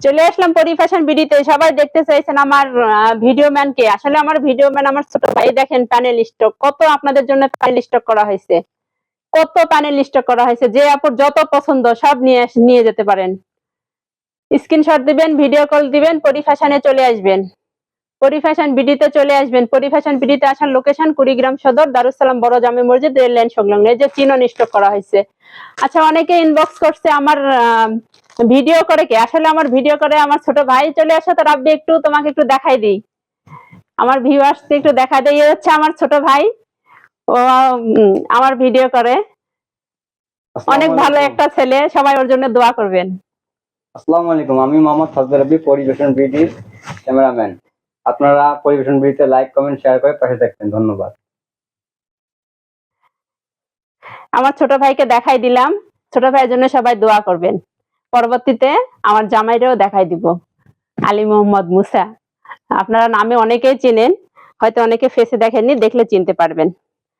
চলে আসলাম পরিফ্যাশন বিডিতে। সবাই দেখতে চাইছেন আমার ভিডিও ম্যান কে। আসলে আমার ভিডিও ম্যান আমার ছোট ভাই, দেখেন প্যানেল স্টক কত আপনাদের জন্য প্যানেল স্টক করা হয়েছে। কত প্যানেল স্টক করা হয়েছে, যে আপুর যত পছন্দ, সব নিয়ে নিয়ে যেতে পারেন। স্ক্রিনশট দিবেন ভিডিও কল দিবেন পরিফ্যাশনে চলে আসবেন। পরিফ্যাশন বিডিতে চলে আসবেন। পরিফ্যাশন বিডিতে আসার লোকেশন কুড়িগ্রাম সদর, দারুসালাম বড় জামে মসজিদ, রেল লাইন সংলগ্ন। এই যে চিনন স্টক করা হয়েছে। আচ্ছা অনেকে ইনবক্স করছে আমার ভিডিও করে কে? আসলে আমার ভিডিও করে আমার ছোট ভাই চলে আসে তো রাব্বি একটু তোমাকে একটু দেখাই দিই। আমার ভিউয়ার্সকে একটু দেখাই দিই হচ্ছে আমার ছোট ভাই। ও আমার ভিডিও করে। অনেক ভালো একটা ছেলে সবাই ওর জন্য দোয়া করবেন। আসসালামু আলাইকুম আমি মোহাম্মদ ফজল রবি পরিবেশন বিডির ক্যামেরাম্যান। আপনারা পরিবেশন বিডিতে লাইক কমেন্ট শেয়ার করে পাশে থাকবেন। ধন্যবাদ। আমার ছোট ভাইকে দেখাই দিলাম। ছোট ভাইয়ের জন্য সবাই দোয়া করবেন। পরবর্তীতে আমার জামাইরেও দেখাই দিব। আলী মোহাম্মদ মুসা। আপনারা নামে অনেকেই চেনেন, হয়তো অনেকে ফেসে দেখেননি, দেখলে চিনতে পারবেন।